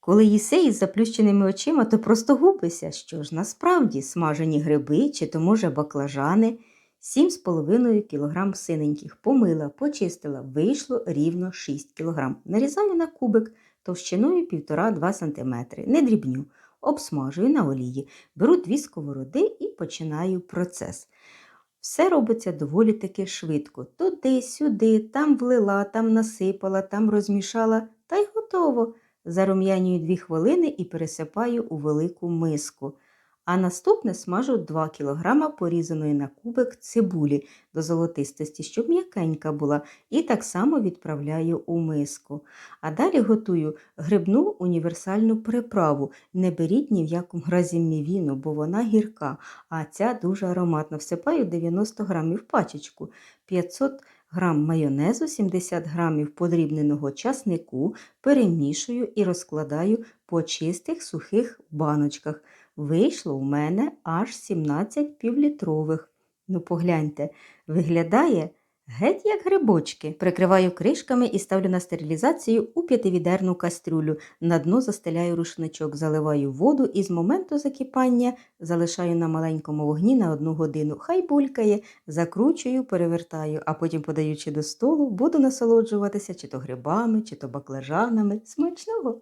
Коли їси із заплющеними очима, то просто губишся. Що ж насправді смажені гриби чи то може баклажани. 7,5 кг синеньких помила, почистила, вийшло рівно 6 кг. Нарізаю на кубик товщиною 1,5-2 см. Не дрібню, обсмажую на олії, беру дві сковороди і починаю процес. Все робиться доволі таки швидко. Туди, сюди, там влила, там насипала, там розмішала, та й готово. Зарум'янюю 2 хвилини і пересипаю у велику миску. А наступне смажу 2 кг порізаної на кубик цибулі до золотистості, щоб м'якенька була, і так само відправляю у миску. А далі готую грибну універсальну приправу. Не беріть ні в якому разі мівіну, бо вона гірка, а ця дуже ароматна. Всипаю 90 грамів пачечку, 500 грам майонезу, 70 грамів подрібненого часнику, перемішую і розкладаю по чистих сухих баночках. Вийшло у мене аж 17 півлітрових. Ну, погляньте, виглядає геть як грибочки. Прикриваю кришками і ставлю на стерилізацію у п'ятивідерну кастрюлю. На дно застеляю рушничок, заливаю воду і з моменту закипання залишаю на маленькому вогні на одну годину. Хай булькає, закручую, перевертаю, а потім, подаючи до столу, буду насолоджуватися чи то грибами, чи то баклажанами. Смачного!